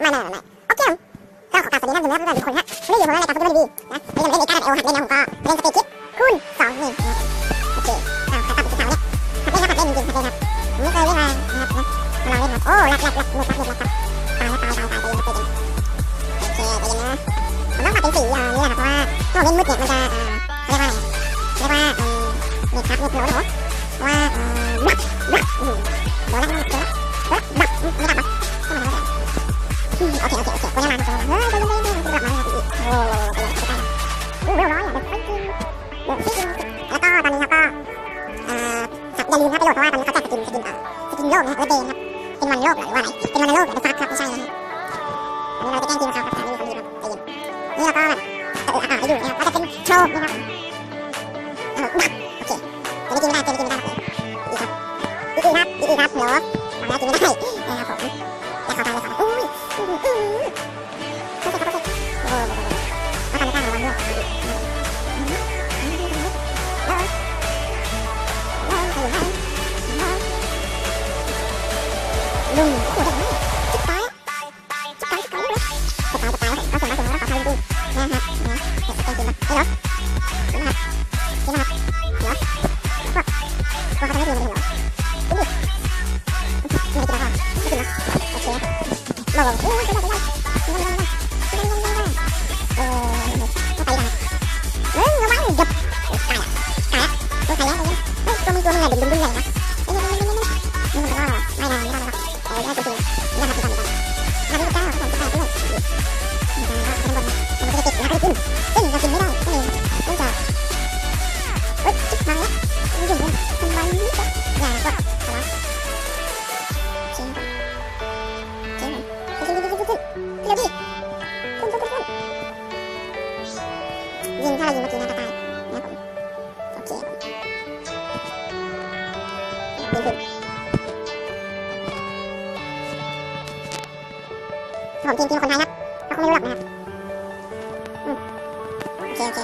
ไม่ไม่ไม่โอเคก็ขอกราบสวัสดีท่านผู้ชมทุกคนฮะวันนี้อยู่ผมในรายการฟุตบอลดีนะแล้วยังเล่นในการ์ดเอลหัดเล่นนะผมก็เล่นสเตคิดคูณสองหนี่นะโอเคอ้าวใครตัดติดข่าวเนี่ยหัดเล่นครับหัดเล่นจริงๆหัดเล่นครับผมไม่เคยเล่นมานะครับนะมาลองเล่นครับโอ้หลักหลักหลักหลักหลักหลักหลักตายแล้วตายตายตายใจเย็นครับใจเย็นโอเคใจเย็นะผมต้องปรับเป็นสีอ่านี่แหละครับเพราะว่าถ้าผมเล่นมืดเนี่ยมันจะอ่าเรียกว่าอะไรเรียกว่าเน็ตครับเน็ตโหลนะว่าอ่าบักบักอืมโดนแล้วโดนแล้วโดนแล้วบักไม่ดั โอเคโอเคโอเคกูยังมากูยังมาเฮ้ยใจเย็นใจเย็นกูกลับมาอีกโอ้โหไปเลยไปเลยอู้เร็วร้อยอะเด็กไม่จริงเด็กไม่จริงแล้วก็ตอนนี้เขาก็อ่าอย่าลืมครับประโยชน์เพราะว่าตอนนี้เขาจัดสกินสกินอะสกินโลกนะเออเดนครับเป็นวันโลกหรือว่าไหนเป็นวันโลกหรือฟักครับไม่ใช่นะวันนี้เราจะแกล้งทีมเขาครับแต่ไม่มีคนดีครับใจเย็นนี่เราก็แบบเอออ่านให้ดูนะครับก็จะเป็นโชว์นะครับ ยิงถ้าเรายิงเมื่อกี้นะกระตายนะผมโอเคผมยิงขึ้นผมทีมทีมคนไทยครับเราคงไม่รู้หรอกนะครับโอเคโอเค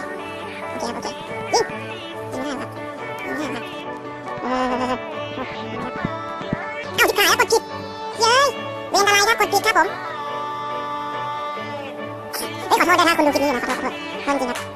โอเคครับโอเคยิงยิงไม่ได้ครับยิงไม่ได้ครับเออเอ้าจิบขายแล้วกดผิดเย้ยเรียนอะไรครับกดผิดครับผมเฮ้ยขอโทษด้วยนะคนดูคลิปนี้นะขอโทษขอโทษขอโทษจริงครับ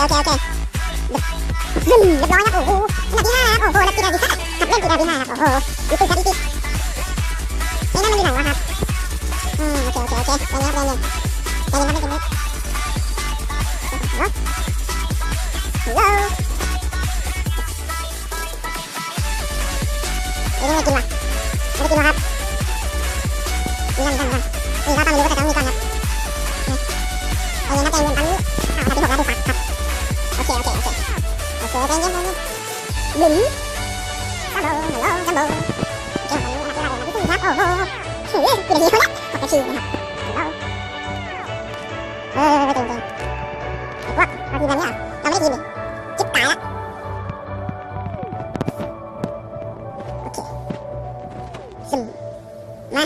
เคใจเย็นครับใจเย็นใจเย็นครับไม่กินไม่เนาะ Hello ไม่ได้กินว่ โอเคใจเย็นใจเย็นหนึ่งฮัลโหลฮัลโหลฮัลโหลเจ้าของนี้นะครับที่เราเรียนมาที่ครับโอ้โหเฮ้ยกี่นทีเขาเนี่ยหกนาทีนะครับเออจริงจริงไอ้พวกนาทีแบบนี้อะเราไม่ได้กินดิจิ๊บตายละโอเคซึมมา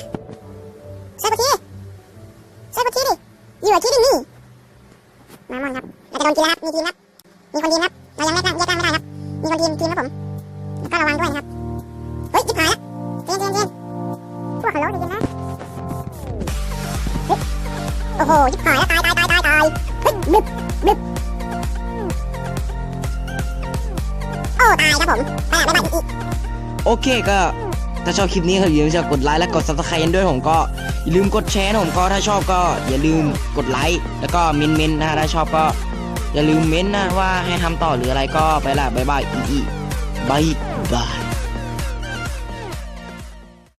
ใส่ปะทีใส่ปะทีดิอยู่กับที่ดินี่มามอนครับเราจะโดนกินแล้วครับมีทีมครับมีคนทีมครับ เรายังไม่กล้าแยกร่างไม่ได้ครับ มีคนทีมทีมครับผมแล้วก็ระวังด้วยนะครับ เฮ้ยจิ๊บหายและเจนเจนเจนพวกฮัลโหลเจนนะเฮ้ยโอ้โหจิ๊บหายแล้วตายตายตายตายตายเฮ้ยบึบบึบโอ้ตายครับผมไปละบ๊ายบายอีกโอเคก็ถ้าชอบคลิปนี้ครับอย่าลืมกดไลค์และกด subscribe ด้วยผมก็อย่าลืมกดแชร์นะผมก็ถ้าชอบก็อย่าลืมกดไลค์แล้วก็เมนเมนนะถ้าชอบก็ อย่าลืมเมนต์นะว่าให้ทำต่อหรืออะไรก็ไปละบายบายอีอีบายบาย